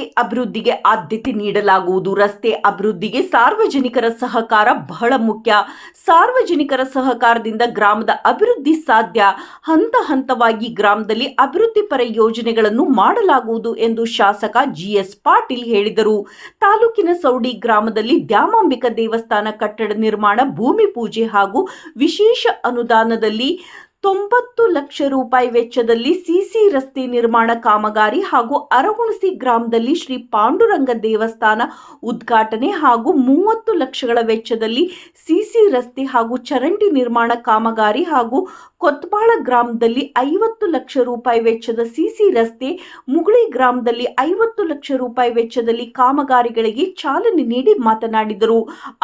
ರಸ್ತೆ ಅಭಿವೃದ್ಧಿಗೆ ಆದ್ಯತೆ ನೀಡಲಾಗುವುದು. ರಸ್ತೆ ಅಭಿವೃದ್ಧಿಗೆ ಸಾರ್ವಜನಿಕರ ಸಹಕಾರ ಬಹಳ ಮುಖ್ಯ. ಸಾರ್ವಜನಿಕರ ಸಹಕಾರದಿಂದ ಗ್ರಾಮದ ಅಭಿವೃದ್ಧಿ ಸಾಧ್ಯ. ಹಂತ ಹಂತವಾಗಿ ಗ್ರಾಮದಲ್ಲಿ ಅಭಿವೃದ್ಧಿ ಪರ ಯೋಜನೆಗಳನ್ನು ಮಾಡಲಾಗುವುದು ಎಂದು ಶಾಸಕ ಜಿಎಸ್ ಪಾಟೀಲ್ ಹೇಳಿದರು. ತಾಲೂಕಿನ ಸೌಡಿ ಗ್ರಾಮದಲ್ಲಿ ದ್ಯಾಮಾಂಬಿಕ ದೇವಸ್ಥಾನ ಕಟ್ಟಡ ನಿರ್ಮಾಣ, ಭೂಮಿ ಪೂಜೆ ಹಾಗೂ ವಿಶೇಷ ಅನುದಾನದಲ್ಲಿ ತೊಂಬತ್ತು ಲಕ್ಷ ರೂಪಾಯಿ ವೆಚ್ಚದಲ್ಲಿ ಸಿಸಿ ರಸ್ತೆ ನಿರ್ಮಾಣ ಕಾಮಗಾರಿ ಹಾಗೂ ಅರಹುಣಸಿ ಗ್ರಾಮದಲ್ಲಿ ಶ್ರೀ ಪಾಂಡುರಂಗ ದೇವಸ್ಥಾನ ಉದ್ಘಾಟನೆ ಹಾಗೂ ಮೂವತ್ತು ಲಕ್ಷಗಳ ವೆಚ್ಚದಲ್ಲಿ ಸಿಸಿ ರಸ್ತೆ ಹಾಗೂ ಚರಂಡಿ ನಿರ್ಮಾಣ ಕಾಮಗಾರಿ ಹಾಗೂ ಕೊತ್ಬಾಳ ಗ್ರಾಮದಲ್ಲಿ ಐವತ್ತು ಲಕ್ಷ ರೂಪಾಯಿ ವೆಚ್ಚದ ಸಿಸಿ ರಸ್ತೆ, ಮುಗುಳಿ ಗ್ರಾಮದಲ್ಲಿ ಐವತ್ತು ಲಕ್ಷ ರೂಪಾಯಿ ವೆಚ್ಚದಲ್ಲಿ ಕಾಮಗಾರಿಗಳಿಗೆ ಚಾಲನೆ ನೀಡಿ ಮಾತನಾಡಿದರು.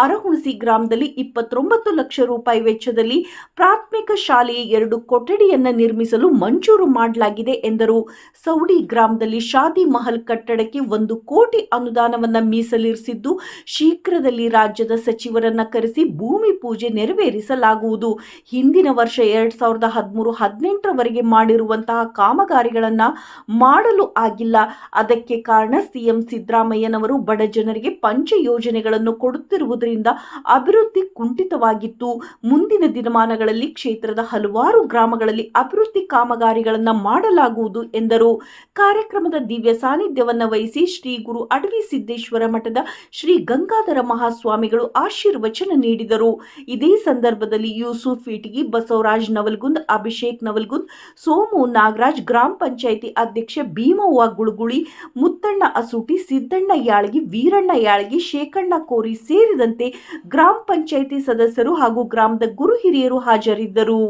ಅರಹುಣಸಿ ಗ್ರಾಮದಲ್ಲಿ ಇಪ್ಪತ್ತೊಂಬತ್ತು ಲಕ್ಷ ರೂಪಾಯಿ ವೆಚ್ಚದಲ್ಲಿ ಪ್ರಾಥಮಿಕ ಶಾಲೆಯ ಎರಡು ಕೊಠಡಿಯನ್ನು ನಿರ್ಮಿಸಲು ಮಂಜೂರು ಮಾಡಲಾಗಿದೆ ಎಂದರು. ಸೌಡಿ ಗ್ರಾಮದಲ್ಲಿ ಶಾದಿ ಮಹಲ್ ಕಟ್ಟಡಕ್ಕೆ ಒಂದು ಕೋಟಿ ಅನುದಾನವನ್ನು ಮೀಸಲಿರಿಸಿದ್ದು, ಶೀಘ್ರದಲ್ಲಿ ರಾಜ್ಯದ ಸಚಿವರನ್ನ ಕರೆಸಿ ಭೂಮಿ ಪೂಜೆ ನೆರವೇರಿಸಲಾಗುವುದು. ಹಿಂದಿನ ವರ್ಷ ಎರಡು ಹದಿಮೂರು ಹದಿನೆಂಟರವರೆಗೆ ಮಾಡಿರುವಂತಹ ಕಾಮಗಾರಿಗಳನ್ನ ಮಾಡಲು ಆಗಿಲ್ಲ. ಅದಕ್ಕೆ ಕಾರಣ ಸಿಎಂ ಸಿದ್ದರಾಮಯ್ಯನವರು ಬಡ ಜನರಿಗೆ ಪಂಚ ಯೋಜನೆಗಳನ್ನು ಕೊಡುತ್ತಿರುವುದರಿಂದ ಅಭಿವೃದ್ಧಿ ಕುಂಠಿತವಾಗಿತ್ತು. ಮುಂದಿನ ದಿನಮಾನಗಳಲ್ಲಿ ಕ್ಷೇತ್ರದ ಹಲವಾರು ಗ್ರಾಮಗಳಲ್ಲಿ ಅಭಿವೃದ್ಧಿ ಕಾಮಗಾರಿಗಳನ್ನು ಮಾಡಲಾಗುವುದು ಎಂದರು. ಕಾರ್ಯಕ್ರಮದ ದಿವ್ಯ ಸಾನ್ನಿಧ್ಯವನ್ನ ವಹಿಸಿ ಶ್ರೀ ಗುರು ಅಡವಿ ಸಿದ್ದೇಶ್ವರ ಮಠದ ಶ್ರೀ ಗಂಗಾಧರ ಮಹಾಸ್ವಾಮಿಗಳು ಆಶೀರ್ವಚನ ನೀಡಿದರು. ಇದೇ ಸಂದರ್ಭದಲ್ಲಿ ಯೂಸುಫ್ ಇಟಗಿ ಬಸವರಾಜ್ ನವಲ್ಗುಂದ್, ಅಭಿಷೇಕ್ ನವಲ್ಗುಂದ್, ಸೋಮು ನಾಗರಾಜ್, ಗ್ರಾಮ ಪಂಚಾಯಿತಿ ಅಧ್ಯಕ್ಷ ಭೀಮವ್ವ ಗುಳುಗುಳಿ, ಮುತ್ತಣ್ಣ ಅಸೂಟಿ, ಸಿದ್ದಣ್ಣ ಯಾಳಗಿ, ವೀರಣ್ಣ ಯಾಳಗಿ, ಶೇಖಣ್ಣ ಕೋರಿ ಸೇರಿದಂತೆ ಗ್ರಾಮ ಪಂಚಾಯಿತಿ ಸದಸ್ಯರು ಹಾಗೂ ಗ್ರಾಮದ ಗುರು ಹಿರಿಯರು ಹಾಜರಿದ್ದರು.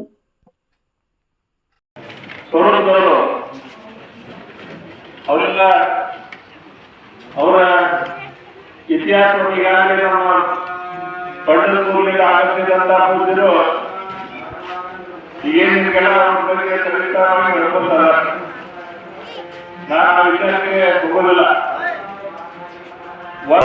ಅವರ ಇತಿಹಾಸವನ್ನು ಈಗಾಗಲೇ ನಮ್ಮ ಪಂಡಿತ ಕೂರ್ಲಿಗೆ ಆಗಮಿಸಿದಂತ ಪೂಜ್ಯರು ಈಗೇನು ನಿಮಗೆಲ್ಲ ಅವ್ರ ಬಗ್ಗೆ ಸವಿಸ್ತಾರವಾಗಿ ನಾನು ಆ ವಿಚಾರಕ್ಕೆ ಹೋಗೋದಿಲ್ಲ ವ-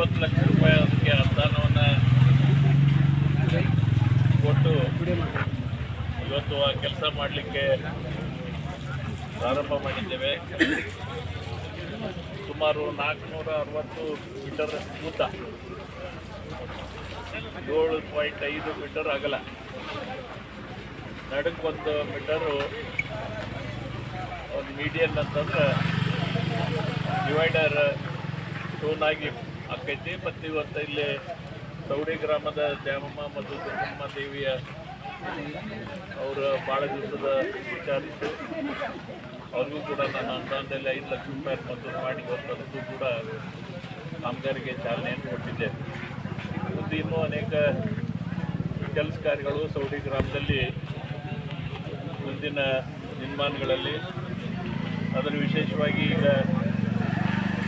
ತೊಂಬತ್ತು ಲಕ್ಷ ರೂಪಾಯಿ ಅದಕ್ಕೆ ಅನುದಾನವನ್ನು ಕೊಟ್ಟು ಇವತ್ತು ಆ ಕೆಲಸ ಮಾಡಲಿಕ್ಕೆ ಪ್ರಾರಂಭ ಮಾಡಿದ್ದೇವೆ. ಸುಮಾರು ನಾಲ್ಕುನೂರ ಅರವತ್ತು ಮೀಟರ್ ಉದ್ದ. ಏಳು ಪಾಯಿಂಟ್ ಐದು ಮೀಟರ್ ಅಗಲ. ನಡಕ್ಕೆ ಒಂದು ಮೀಟರು ಒಂದು ಮೀಡಿಯನ್ ಅಂತಂದ್ರೆ ಡಿವೈಡರ್ ಸ್ಟೋನ್ ಆಗಿ ಆಕೈತಿ ಮತ್ತು ಇವತ್ತು ಇಲ್ಲಿ ಸೌಡಿ ಗ್ರಾಮದ ದ್ಯಾಮಮ್ಮ ಮತ್ತು ದುರ್ಗಮ್ಮ ದೇವಿಯ ಅವರ ಭಾಳ ದಿವಸದ ವಿಚಾರ ಇತ್ತು ಅವ್ರಿಗೂ ಕೂಡ ನಾನು ಅನುದಾನದಲ್ಲಿ ಐದು ಲಕ್ಷ ರೂಪಾಯಿ ಮಂಜೂರು ಮಾಡಿ ಅದಕ್ಕೂ ಕೂಡ ಕಾಮಗಾರಿಗೆ ಚಾಲನೆಯನ್ನು ಕೊಟ್ಟಿದ್ದೆ ಮತ್ತು ಇನ್ನೂ ಅನೇಕ ಕೆಲಸ ಕಾರ್ಯಗಳು ಸೌಡಿ ಗ್ರಾಮದಲ್ಲಿ ಮುಂದಿನ ನಿರ್ಮಾಣಗಳಲ್ಲಿ ಅದರ ವಿಶೇಷವಾಗಿ ಈಗ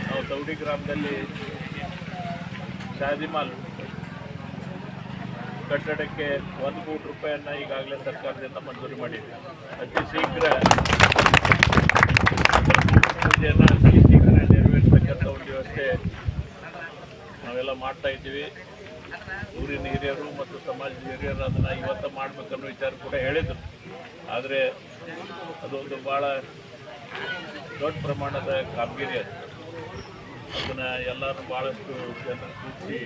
ನಾವು ಸೌಡಿ ಗ್ರಾಮದಲ್ಲಿ ಶಾದಿಮಾಲ್ ಕಟ್ಟಡಕ್ಕೆ ಒಂದು ಕೋಟಿ ರೂಪಾಯಿಯನ್ನು ಈಗಾಗಲೇ ಸರ್ಕಾರದಿಂದ ಮಂಜೂರು ಮಾಡಿದೆ ಅತಿ ಶೀಘ್ರ ಪೂಜೆಯನ್ನು ಅತಿ ಶೀಘ್ರ ನೆರವೇರಿಸತಕ್ಕಂಥ ಒಂದು ವ್ಯವಸ್ಥೆ ನಾವೆಲ್ಲ ಮಾಡ್ತಾ ಇದ್ದೀವಿ. ಊರಿನ ಹಿರಿಯರು ಮತ್ತು ಸಮಾಜದ ಹಿರಿಯರು ಅದನ್ನು ಇವತ್ತು ಮಾಡಬೇಕನ್ನೋ ವಿಚಾರ ಕೂಡ ಹೇಳಿದರು. ಆದರೆ ಅದೊಂದು ಭಾಳ ದೊಡ್ಡ ಪ್ರಮಾಣದ ಕಾಮಗಾರಿ ಅದು. ಅದನ್ನು ಎಲ್ಲರೂ ಭಾಳಷ್ಟು ಜನ ಸೂಚಿಸಿ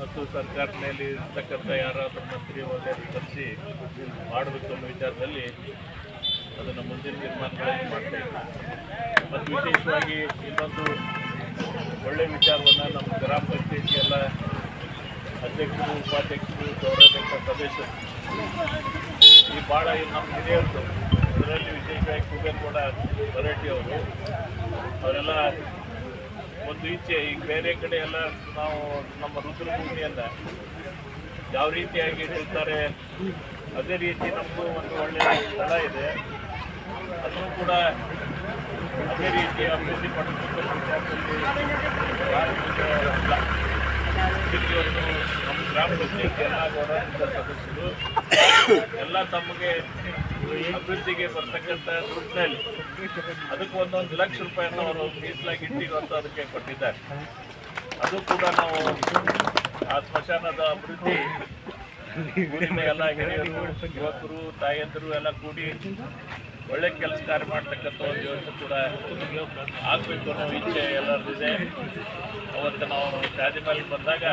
ಮತ್ತು ಸರ್ಕಾರದಲ್ಲಿ ಇರ್ತಕ್ಕಂಥ ಯಾರಾದರೂ ಮಂತ್ರಿ ಒಳ್ಳೆಯದು ಕರೆಸಿ ಮಾಡಬೇಕು ಅನ್ನೋ ವಿಚಾರದಲ್ಲಿ ಅದನ್ನು ಮುಂದಿನ ತೀರ್ಮಾನಗಳನ್ನು ಮಾಡ್ತಾ ಇದ್ದೀವಿ. ಮತ್ತು ವಿಶೇಷವಾಗಿ ಇನ್ನೊಂದು ಒಳ್ಳೆಯ ವಿಚಾರವನ್ನು ನಮ್ಮ ಗ್ರಾಮ ಪಂಚಾಯತಿ ಎಲ್ಲ ಅಧ್ಯಕ್ಷರು, ಉಪಾಧ್ಯಕ್ಷರು ಗೌರವಾಧ್ಯಕ್ಷ ಸದಸ್ಯರು, ಈ ಭಾಳ ನಮ್ಮ ಹಿರಿಯರು ಇದರಲ್ಲಿ ವಿಶೇಷವಾಗಿ ಕುಬೇರ್ಗೌಡ ವೆರೈಟಿ ಅವರು, ಅವರೆಲ್ಲ ಒಂದು ಈಚೆ ಈಗ ಬೇರೆ ಕಡೆ ಎಲ್ಲ ನಾವು ನಮ್ಮ ರುದ್ರಭೂಮಿಯನ್ನು ಯಾವ ರೀತಿಯಾಗಿ ಇಟ್ಟಿರ್ತಾರೆ, ಅದೇ ರೀತಿ ನಮಗೂ ಒಂದು ಒಳ್ಳೆಯ ಸ್ಥಳ ಇದೆ. ಅದನ್ನು ಕೂಡ ಅದೇ ರೀತಿ ಅಭಿವೃದ್ಧಿ ಪಡಿಸಬೇಕು ನಮ್ಮ ಗ್ರಾಮ ಪಂಚಾಯತಿ ಎಲ್ಲ ಗೌರವ ಸದಸ್ಯರು, ಎಲ್ಲ ತಮಗೆ ಅಭಿವೃದ್ಧಿಗೆ ಬರ್ತಕ್ಕಂಥ ದುಡ್ಡಿನಲ್ಲಿ ಅದಕ್ಕೆ ಒಂದೊಂದು ಲಕ್ಷ ರೂಪಾಯಿಯನ್ನು ಅವರು ಮೀಸಲಾಗಿ ಇಟ್ಟಿರುವಂಥ ಅದಕ್ಕೆ ಕೊಟ್ಟಿದ್ದಾರೆ. ಅದು ಕೂಡ ನಾವು ಆ ಸ್ಮಶಾನದ ಅಭಿವೃದ್ಧಿ ಎಲ್ಲ ಹಿರಿಯರು, ಯುವಕರು, ತಾಯಂದಿರು ಎಲ್ಲ ಕೂಡಿ ಒಳ್ಳೆ ಕೆಲಸ ಕಾರ್ಯ ಮಾಡ್ತಕ್ಕಂಥ ಒಂದು ಯೋಚನೆ ಕೂಡ ಆಗಬೇಕು ಅನ್ನೋ ಇಚ್ಛೆ ಎಲ್ಲರದಿದೆ ಅವತ್ತು ನಾವು ಮೇಲೆ ಬಂದಾಗ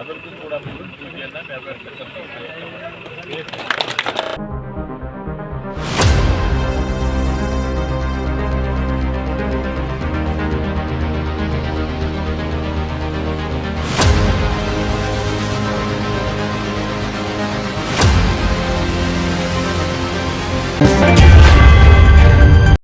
ಅದರದ್ದು ಕೂಡ ಪೂಜೆಯನ್ನು ನೆರವೇರ್ತಕ್ಕಂಥ